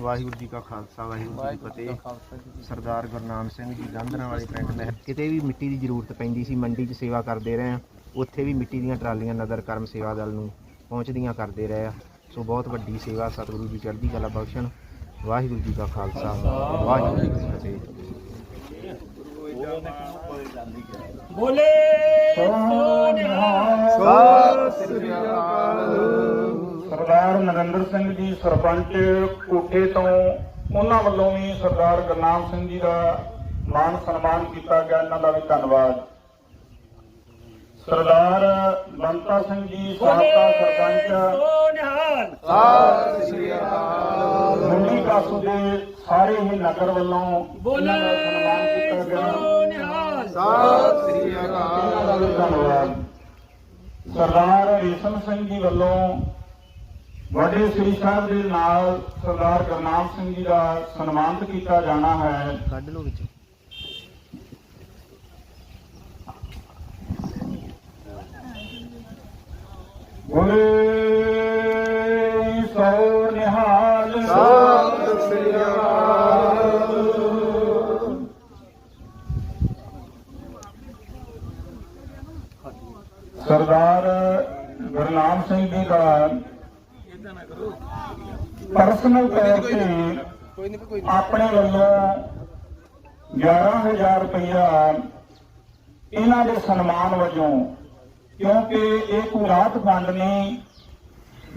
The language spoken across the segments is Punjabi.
ਵਾਹਿਗੁਰੂ ਜੀ ਕਾ ਖਾਲਸਾ ਵਾਹਿਗੁਰੂ ਜੀ ਕੀ ਫਤਿਹ। ਸਰਦਾਰ ਗੁਰਨਾਮ ਸਿੰਘ ਜੀ ਗੰਧਰਾਂ ਵਾਲੇ ਪਿੰਡ ਨੇ ਕਿਤੇ ਵੀ ਮਿੱਟੀ ਦੀ ਜ਼ਰੂਰਤ ਪੈਂਦੀ ਸੀ ਮੰਡੀ 'ਚ ਸੇਵਾ ਕਰਦੇ ਰਹੇ ਆ ਉੱਥੇ ਵੀ ਮਿੱਟੀ ਦੀਆਂ ਟਰਾਲੀਆਂ ਨਦਰ ਕਰਮ ਸੇਵਾ ਦਲ ਨੂੰ ਪਹੁੰਚਦੀਆਂ ਕਰਦੇ ਰਹੇ ਆ ਸੋ ਬਹੁਤ ਵੱਡੀ ਸੇਵਾ ਸਤਿਗੁਰੂ ਜੀ ਚੜ੍ਹਦੀ ਕਲਾ ਬਖਸ਼ਣ। ਵਾਹਿਗੁਰੂ ਜੀ ਕਾ ਖਾਲਸਾ ਵਾਹਿਗੁਰੂ ਜੀ ਕੀ ਫਤਿਹ। ਬੋਲੇ। ਸਰਦਾਰ ਨਰਿੰਦਰ ਸਿੰਘ ਜੀ, ਸਰਪੰਚ ਕੋਠੇ ਤੋਂ ਉਹਨਾਂ ਵੱਲੋਂ ਵੀ ਸਰਦਾਰ ਗੁਰਨਾਮ ਸਿੰਘ ਜੀ ਦਾ ਮਾਨ ਸਨਮਾਨ ਕੀਤਾ ਗਿਆ। ਇਹਨਾਂ ਦਾ ਵੀ ਧੰਨਵਾਦ। ਸਰਦਾਰ ਬੰਤਾ ਸਿੰਘ ਜੀ, ਸਾਬਕਾ ਸਰਪੰਚ। ਸਤਿ ਸ੍ਰੀ ਅਕਾਲ ਮੁੰਡੀ ਕਾਸੂ ਦੇ ਸਾਰੇ ਹੀ ਨਗਰ ਵੱਲੋਂ ਇਹਨਾਂ ਦਾ ਸਨਮਾਨ ਕੀਤਾ ਗਿਆ। ਸਤਿ ਸ੍ਰੀ ਅਕਾਲ ਧੰਨਵਾਦ। ਸਰਦਾਰ ਰੇਸ਼ਮ ਸਿੰਘ ਜੀ ਵੱਲੋਂ ਵੱਡੇ ਸ੍ਰੀ ਸਾਹਿਬ ਦੇ ਨਾਲ ਸਰਦਾਰ ਗੁਰਨਾਮ ਸਿੰਘ ਜੀ ਦਾ ਸਨਮਾਨਿਤ ਕੀਤਾ ਜਾਣਾ ਹੈ। ਕੱਢ ਲਓ ਵਿੱਚ। ਬੋਲੇ ਸੋ ਨਿਹਾਲ। ਸਤਿ ਸ੍ਰੀ ਅਕਾਲ। ਸਰਦਾਰ ਗੁਰਨਾਮ ਸਿੰਘ ਜੀ ਦਾ ਪਰਸਨਲ ਤੌਰ ਤੇ ਆਪਣੇ ਵੱਲੋਂ 11000 ਰੁਪਇਆ ਇਹਨਾਂ ਦੇ ਸਨਮਾਨ ਵਜੋਂ, ਕਿਉਂਕਿ ਇਹ ਕੋਈ ਰਾਤ ਫੰਡ ਨਹੀਂ,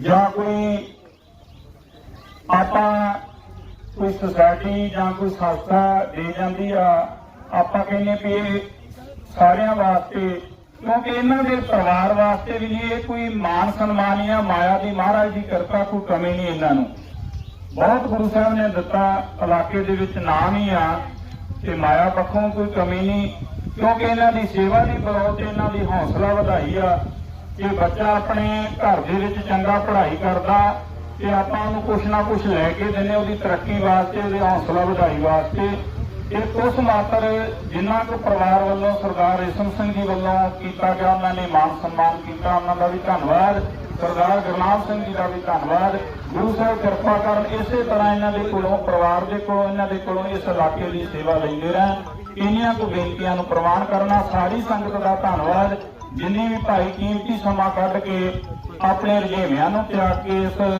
ਜਾਂ ਕੋਈ ਆਪਾਂ ਕੋਈ ਸੁਸਾਇਟੀ ਜਾਂ ਕੋਈ ਸੰਸਥਾ ਦੇ ਜਾਂਦੀ ਆ, ਆਪਾਂ ਕਹਿੰਦੇ ਵੀ ਇਹ ਸਾਰਿਆਂ ਵਾਸਤੇ ਕਿਉਂਕਿ ਇਹਨਾਂ ਦੇ ਪਰਿਵਾਰ ਵਾਸਤੇ ਵੀ ਇਹ ਕੋਈ ਮਾਨ ਸਨਮਾਨ ਜਾਂ ਮਾਇਆ ਦੀ ਮਹਾਰਾਜ ਦੀ ਕਿਰਪਾ ਕੋਈ ਕਮੀ ਨਹੀਂ ਇਹਨਾਂ ਨੂੰ। ਬਹੁਤ ਗੁਰੂ ਸਾਹਿਬ ਨੇ ਦਿੱਤਾ, ਇਲਾਕੇ ਦੇ ਵਿੱਚ ਨਾਮ ਹੀ ਆ ਤੇ ਮਾਇਆ ਪੱਖੋਂ ਕੋਈ ਕਮੀ ਨਹੀਂ। ਕਿਉਂਕਿ ਇਹਨਾਂ ਦੀ ਸੇਵਾ ਦੀ ਬਰੋਤ ਇਹਨਾਂ ਦੀ ਹੌਸਲਾ ਵਧਾਈ ਆ। ਕਿ ਬੱਚਾ ਆਪਣੇ ਘਰ ਦੇ ਵਿੱਚ ਚੰਗਾ ਪੜ੍ਹਾਈ ਕਰਦਾ ਤੇ ਆਪਾਂ ਉਹਨੂੰ ਕੁਛ ਨਾ ਕੁਛ ਲੈ ਕੇ ਦਿੰਦੇ ਉਹਦੀ ਤਰੱਕੀ ਵਾਸਤੇ, ਉਹਦੇ ਹੌਸਲਾ ਵਧਾਈ ਵਾਸਤੇ। ਇਹ ਕੁਛ ਮਾਤਰ ਜਿੰਨਾ ਕੁ ਪਰਿਵਾਰ ਵੱਲੋਂ ਸਰਦਾਰ ਰੇਸ਼ਮ ਸਿੰਘ ਜੀ ਵੱਲੋਂ ਕੀਤਾ ਗਿਆ, ਉਹਨਾਂ ਨੇ ਮਾਨ ਸਨਮਾਨ ਕੀਤਾ, ਉਹਨਾਂ ਦਾ ਵੀ ਧੰਨਵਾਦ। ਸਰਦਾਰ ਗੁਰਨਾਮ ਸਿੰਘ ਜੀ ਦਾ ਵੀ ਧੰਨਵਾਦ। ਗੁਰੂ ਸਾਹਿਬ ਕਿਰਪਾ ਕਰਨ ਇਸੇ ਤਰ੍ਹਾਂ ਇਹਨਾਂ ਦੇ ਕੋਲੋਂ, ਪਰਿਵਾਰ ਦੇ ਕੋਲੋਂ, ਇਹਨਾਂ ਦੇ ਕੋਲੋਂ ਇਸ ਇਲਾਕੇ ਦੀ ਸੇਵਾ ਲੈਂਦੇ ਰਹਿਣ। ਇਹਨਾਂ ਕੁ ਬੇਨਤੀਆਂ ਨੂੰ ਪ੍ਰਵਾਨ ਕਰਨਾ, ਸਾਰੀ ਸੰਗਤ ਦਾ ਧੰਨਵਾਦ। ਜਿੰਨੀ ਵੀ ਭਾਈ ਕੀਮਤੀ ਸਮਾਂ ਕੱਢ ਕੇ ਆਪਣੇ ਰੁਝੇਵਿਆਂ ਨੂੰ ਤਿਆਗ ਕੇ ਇਸ